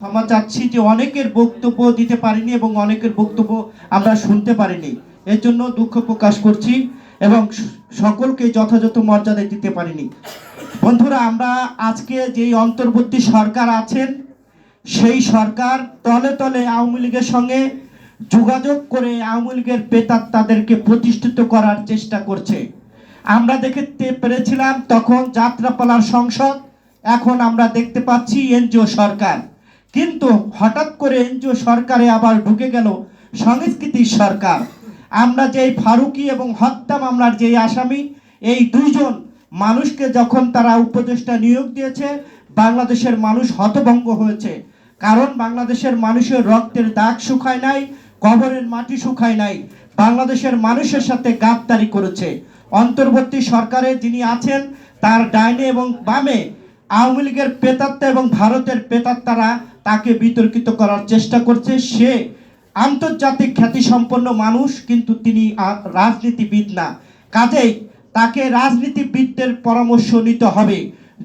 ক্ষমা চাচ্ছি যে অনেকের বক্তব্য দিতে পারিনি এবং অনেকের বক্তব্য আমরা শুনতে পারিনি। এর জন্য দুঃখ প্রকাশ করছি এবং সকলকে যথাযথ মর্যাদা দিতে পারিনি। বন্ধুরা, আমরা আজকে যেই অন্তর্বর্তী সরকার আছেন, সেই সরকার তলে তলে আওয়ামী লীগের সঙ্গে যোগাযোগ করে আওয়ামী লীগের পেতার তাদেরকে প্রতিষ্ঠিত করার চেষ্টা করছে। আমরা দেখতে পেরেছিলাম তখন যাত্রাপালার সংসদ, এখন আমরা দেখতে পাচ্ছি এনজিও সরকার। কিন্তু হঠাৎ করে এনজিও সরকারে আবার ঢুকে গেল সংস্কৃতির সরকার। আমরা যেই ফারুকি এবং হত্যা মামলার যেই আসামি, এই দুইজন মানুষকে যখন তারা উপদেষ্টা নিয়োগ দিয়েছে, বাংলাদেশের মানুষ হতভঙ্গ হয়েছে। কারণ বাংলাদেশের মানুষের রক্তের দাগ শুকায় নাই, কবরের মাটি শুকায় নাই। বাংলাদেশের মানুষের সাথে গাদ্দারি করেছে। অন্তর্বর্তী সরকারে যিনি আছেন, তার ডাইনে এবং বামে আওয়ামী লীগের পেতাত্তা এবং ভারতের পেতাত্তারা তাকে বিতর্কিত করার চেষ্টা করছে। সে আন্তর্জাতিক খ্যাতিসম্পন্ন মানুষ, কিন্তু তিনি রাজনীতিবিদ না। কাজেই তাকে রাজনীতিবিদদের পরামর্শ নিতে হবে।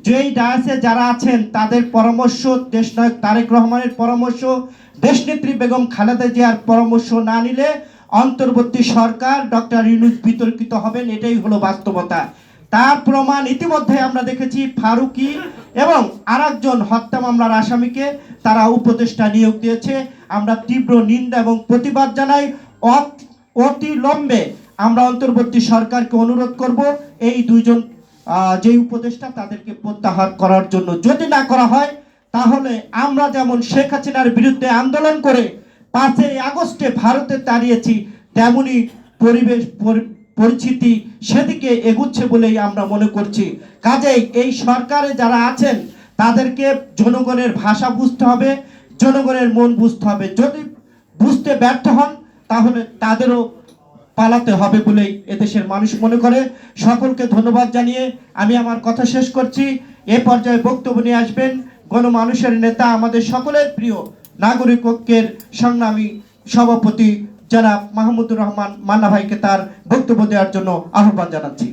যেই ডায়াসে যারা আছেন, তাদের পরামর্শ, দেশনায়ক তারেক রহমানের পরামর্শ, দেশনেত্রী বেগম খালেদা জিয়ার পরামর্শ না নিলে অন্তর্বর্তী সরকার ডক্টর ইউনুস বিতর্কিত হবেন, এটাই হলো বাস্তবতা। তার প্রমাণ ইতিমধ্যে আমরা দেখেছি ফারুকি এবং আরেকজন হত্যা মামলার আসামিকে তারা উপদেষ্টা নিয়োগ দিয়েছে। আমরা তীব্র নিন্দা এবং প্রতিবাদ জানাই। অত- লম্বে আমরা অন্তর্বর্তী সরকারকে অনুরোধ করব এই দুইজন যে উপদেষ্টা তাদেরকে প্রত্যাহার করার জন্য। যদি না করা হয়, তাহলে আমরা যেমন শেখ হাসিনার বিরুদ্ধে আন্দোলন করে পাঁচই আগস্টে ভারতে দাঁড়িয়েছি, তেমনি পরিবেশ পরি- পরিস্থিতি সেদিকে এগুচ্ছে বলেই আমরা মনে করছি। কাজেই এই সরকারে যারা আছেন, তাদেরকে জনগণের ভাষা বুঝতে হবে, জনগণের মন বুঝতে হবে। যদি বুঝতে ব্যর্থ হন, তাহলে তাদেরও পালাতে হবে বলেই এদেশের মানুষ মনে করে। সকলকে ধন্যবাদ জানিয়ে আমি আমার কথা শেষ করছি। এ পর্যায়ে বক্তব্য নিয়ে আসবেন গণমানুষের নেতা, আমাদের সকলের প্রিয় নাগরিক ঐক্যের সংগ্রামী সভাপতি জনাব মাহমুদুর রহমান মান্না ভাইকে তার বক্তব্য দেওয়ার জন্য আহ্বান জানাচ্ছি।